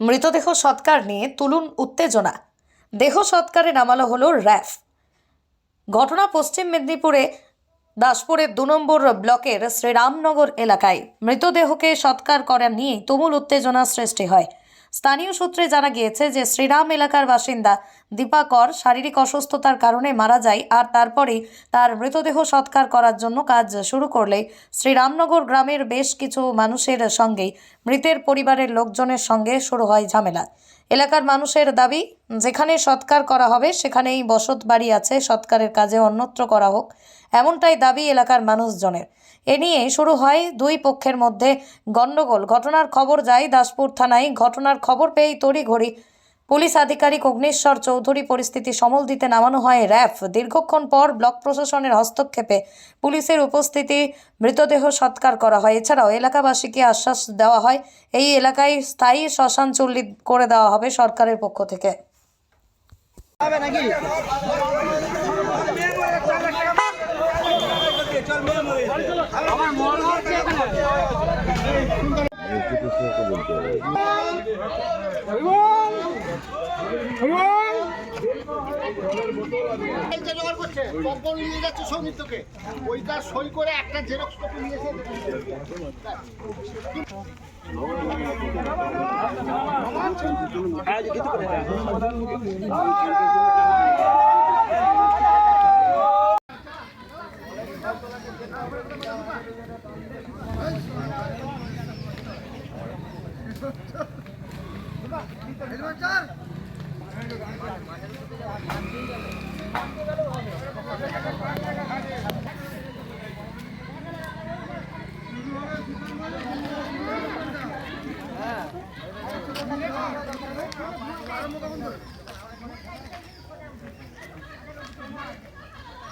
মৃতদেহ সৎকার নিয়ে তুলুন উত্তেজনা। দেহ সৎকারে নামালো হলো র্যাফ। ঘটনা পশ্চিম মেদিনীপুরে দাসপুরের দু নম্বর ব্লকের শ্রীরামনগর এলাকায় মৃতদেহকে সৎকার করা নিয়ে তুমুল উত্তেজনা সৃষ্টি হয়। স্থানীয় সূত্রে জানা গিয়েছে যে শ্রীরাম এলাকার বাসিন্দা দীপাকর শারীরিক অসুস্থতার কারণে মারা যায় আর তারপরেই তার মৃতদেহ সৎকার করার জন্য কাজ শুরু করলে শ্রীরামনগর গ্রামের বেশ কিছু মানুষের সঙ্গেই মৃতের পরিবারের লোকজনের সঙ্গে শুরু হয় ঝামেলা। এলাকার মানুষের দাবি, যেখানে সৎকার করা হবে, সেখানেই বসত বাড়ি আছে, সৎকারের কাজে অন্যত্র করা হোক, এমনটাই দাবি এলাকার মানুষজনের। এ নিয়ে শুরু হয় দুই পক্ষের মধ্যে গণ্ডগোল। ঘটনার খবর যায় দাসপুর থানায়। ঘটনার খবর পেয়েই তড়িঘড়ি পুলিশ আধিকারিক অগ্নেশ্বর চৌধুরী পরিস্থিতি সমল দিতে নামানো হয় র্যাফ। দীর্ঘক্ষণ পর ব্লক প্রশাসনের হস্তক্ষেপে পুলিশের উপস্থিতি, মৃতদেহ সৎকার করা হয়। এছাড়াও এলাকাবাসীকে আশ্বাস দেওয়া হয়, এই এলাকায় স্থায়ী শ্মশান চুল্লি করে দেওয়া হবে সরকারের পক্ষ থেকে। হবে জোগাড় করছে কম্পন নিয়ে যাচ্ছে সৌমিত্রকে। ওইটা সই করে একটা জেরক্স কপি নিয়েছে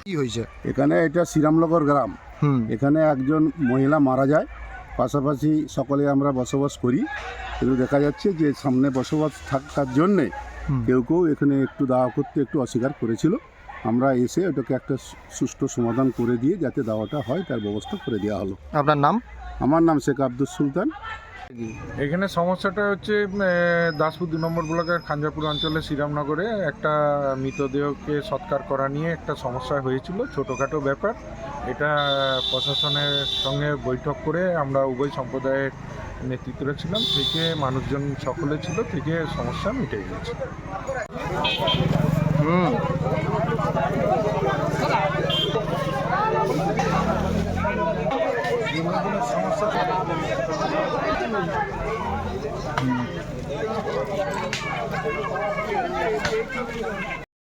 কি হয়েছে? এখানে এটা শ্রীরামনগর গ্রাম। এখানে একজন মহিলা মারা যায়। পাশাপাশি সকলে আমরা বসবাস করি। কিন্তু দেখা যাচ্ছে যে সামনে বসবাস থাকার জন্যে। কেউ কেউ এখানে একটু দাওয়া করতে একটু অস্বীকার করেছিল। আমরা এসে ওটাকে একটা সুষ্ঠু সমাধান করে দিয়ে যাতে দাওয়াটা হয় তার ব্যবস্থা করে দেওয়া হলো। আপনার নাম? আমার নাম শেখ আব্দুল সুলতান। এখানে সমস্যাটা হচ্ছে দাসপুর দু নম্বর ব্লকের খাঞ্জাপুর অঞ্চলে শ্রীরামনগরে একটা মৃতদেহকে সৎকার করা নিয়ে একটা সমস্যা হয়েছিল ছোটোখাটো ব্যাপার। এটা প্রশাসনের সঙ্গে বৈঠক করে আমরা উভয় সম্প্রদায়ের নেতৃত্বে ছিলাম, থেকে মানুষজন সকলে ছিল, থেকে সমস্যা মিটে গেছে হুম।